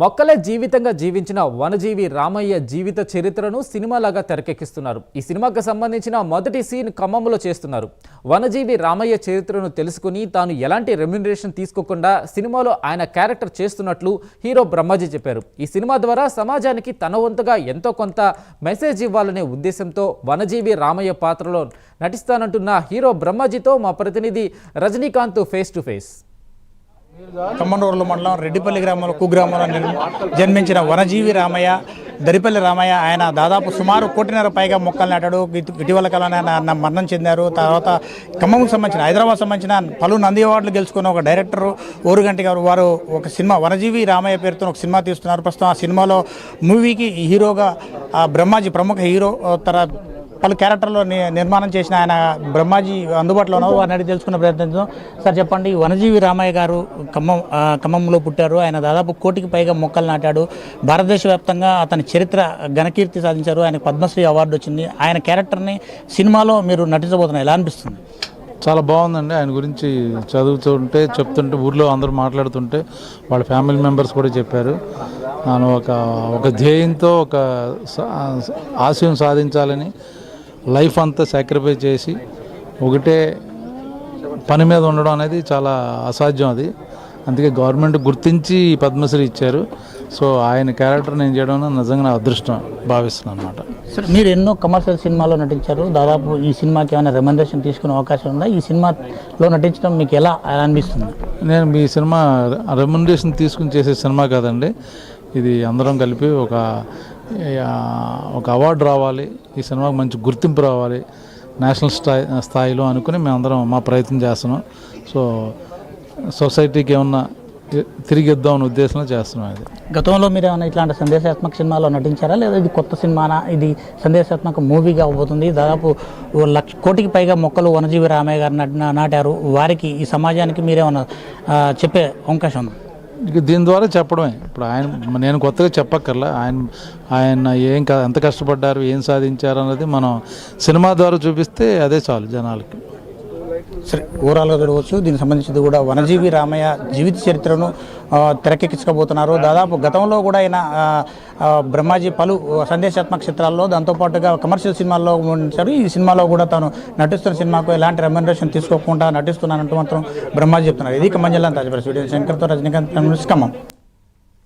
మొక్కలే జీవితంగా జీవించిన వనజీవి రామయ్య జీవిత చరిత్రను సినిమాలాగా తెరకెక్కిస్తున్నారు. ఈ సినిమాకు సంబంధించిన మొదటి సీన్ ఖమ్మంలో చేస్తున్నారు. వనజీవి రామయ్య చరిత్రను తెలుసుకుని తాను ఎలాంటి రెమ్యునరేషన్ తీసుకోకుండా సినిమాలో ఆయన క్యారెక్టర్ చేస్తున్నట్లు హీరో బ్రహ్మాజీ చెప్పారు. ఈ సినిమా ద్వారా సమాజానికి తన వంతుగా ఎంతో కొంత మెసేజ్ ఇవ్వాలనే ఉద్దేశంతో వనజీవి రామయ్య పాత్రలో నటిస్తానంటున్న హీరో బ్రహ్మాజీతో మా ప్రతినిధి రజనీకాంత్ ఫేస్ టు ఫేస్. కమ్మనూరుల మండలం రెడ్డిపల్లి గ్రామంలో కుగ్రామంలో జన్మించిన వనజీవి రామయ్య దరిపల్లి రామయ్య. ఆయన దాదాపు సుమారు కోటిన్నర పైగా మొక్కలు నాటాడు. ఇటీవల కాలంలో ఆయన ఆయన మరణం చెందారు. తర్వాత ఖమ్మంకు సంబంధించిన హైదరాబాద్ సంబంధించిన పలు నంది అవార్డులు గెలుచుకున్న ఒక డైరెక్టర్ ఓరుగంటి గారు. వారు ఒక సినిమా వనజీవి రామయ్య పేరుతో ఒక సినిమా తీస్తున్నారు. ప్రస్తుతం ఆ సినిమాలో మూవీకి హీరోగా ఆ బ్రహ్మాజీ ప్రముఖ హీరో తర పలు క్యారెక్టర్లో నిర్మాణం చేసిన ఆయన బ్రహ్మాజీ అందుబాటులో ఉన్నారు వారిని అడిగి తెలుసుకునే ప్రయత్నించాం సార్ చెప్పండి. వనజీవి రామయ్య గారు ఖమ్మం ఖమ్మంలో పుట్టారు. ఆయన దాదాపు కోటికి పైగా మొక్కలు నాటాడు. భారతదేశ వ్యాప్తంగా అతని చరిత్ర ఘనకీర్తి సాధించారు. ఆయన పద్మశ్రీ అవార్డు వచ్చింది. ఆయన క్యారెక్టర్ని సినిమాలో మీరు నటించబోతున్నారు. ఎలా అనిపిస్తుంది? చాలా బాగుందండి. ఆయన గురించి చదువుతుంటే చెప్తుంటే ఊర్లో అందరూ మాట్లాడుతుంటే వాళ్ళ ఫ్యామిలీ మెంబర్స్ కూడా చెప్పారు. ನಾನು ఒక ఒక ధ్యేయంతో ఒక సా- ఆశయం సాధించాలని లైఫ్ అంతా సాక్రిఫైస్ చేసి ఒకటే పని మీద ఉండడం అనేది చాలా అసాధ్యం అది. అందుకే గవర్నమెంట్ గుర్తించి పద్మశ్రీ ఇచ్చారు. సో ఆయన క్యారెక్టర్ నేను చేయడం నిజంగా నా అదృష్టం భావిస్తున్నాను అనమాట సార్ మీరు ఎన్నో కమర్షియల్ సినిమాలో నటించారు. దాదాపు ఈ సినిమాకి ఏమైనా రెమండేషన్ తీసుకునే అవకాశం ఉందా? ఈ సినిమాలో నటించడం మీకు ఎలా అనిపిస్తుంది? నేను మీ సినిమా రెమ్యునరేషన్ తీసుకుని చేసే సినిమా కాదండి. ఇది అందరం కలిపి ఒక ఒక అవార్డు రావాలి ఈ సినిమాకి మంచి గుర్తింపు రావాలి నేషనల్ స్థాయి స్థాయిలో అనుకుని మేమందరం మా ప్రయత్నం చేస్తున్నాం. సో సొసైటీకి ఏమన్నా తిరిగి అనే ఉద్దేశంలో చేస్తున్నాం ఇది. గతంలో మీరు ఏమైనా ఇట్లాంటి సందేశాత్మక సినిమాలో నటించారా? లేదా ఇది కొత్త సినిమానా? ఇది సందేశాత్మక మూవీగా అవబోతుంది దాదాపు ఓ లక్ష కోటికి పైగా మొక్కలు వనజీవి రామయ్య గారు నాటిన- నాటారు. వారికి ఈ సమాజానికి మీరేమన్నా చెప్పే అవకాశం ఉంది? దీని ద్వారా చెప్పడమే. ఇప్పుడు ఆయన నేను కొత్తగా చెప్పక్కర్లా. ఆయన ఆయన ఏం ఎంత కష్టపడ్డారు ఏం సాధించారు అన్నది మనం సినిమా ద్వారా చూపిస్తే అదే చాలు జనాలకి. ఓవరాల్గా చూడవచ్చు. దీనికి సంబంధించింది కూడా వనజీవి రామయ్య జీవిత చరిత్రను తెరకెక్కించుకోబోతున్నారు దాదాపు గతంలో కూడా ఆయన బ్రహ్మాజీ పలు సందేశాత్మక చిత్రాల్లో దాంతోపాటుగా కమర్షియల్ సినిమాల్లో ఉంచారు. ఈ సినిమాలో కూడా తాను నటిస్తున్న సినిమాకు ఎలాంటి రెమ్యునరేషన్ తీసుకోకుండా నటిస్తున్నానంటూ మాత్రం బ్రహ్మాజీ చెప్తున్నారు. ఇది ఖమ్మం జిల్లా తాజా వీడియో శంకర్తో రజనీకాంత్ ఖమ్మం